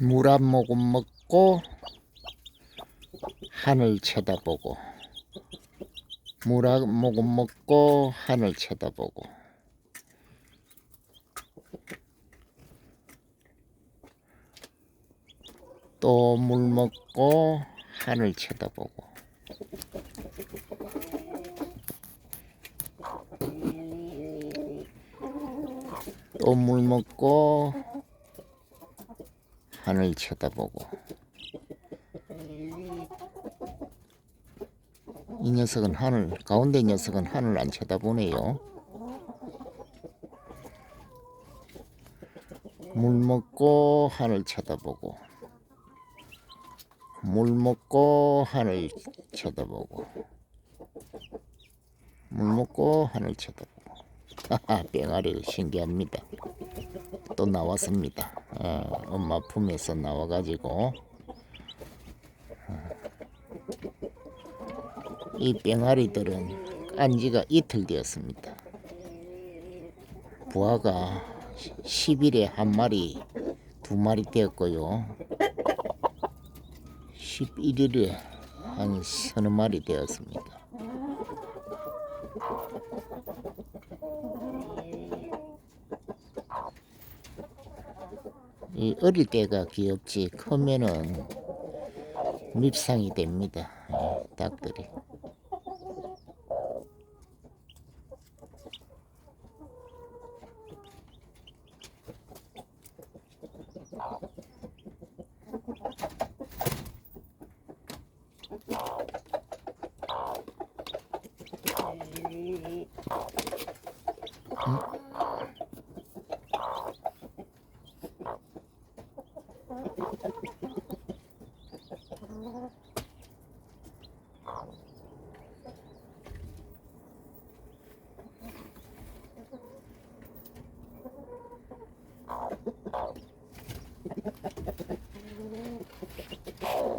물 한 모금 먹고 하늘 쳐다보고 물 한 모금 먹고 하늘 쳐다보고. 또 물 먹고 하늘 쳐다보고. 또 물 먹고 하늘 쳐다보고. 이 녀석은 하늘 가운데 녀석은 하늘 안 쳐다보네요. 물 먹고 하늘 쳐다보고. 물 먹고 하늘 쳐다보고. 물 먹고 하늘 쳐다보고. 하하 병아리 신기합니다. 또 나왔습니다 어, 엄마 품에서 나와가지고. 어, 이 병아리들은 깐지가 이틀 되었습니다. 부하가 10일에 한 마리 두 마리 되었고요. 11일에 한 서너 마리 되었습니다. 이 어릴 때가 귀엽지 크면은 밉상이 됩니다. 예, 닭들이.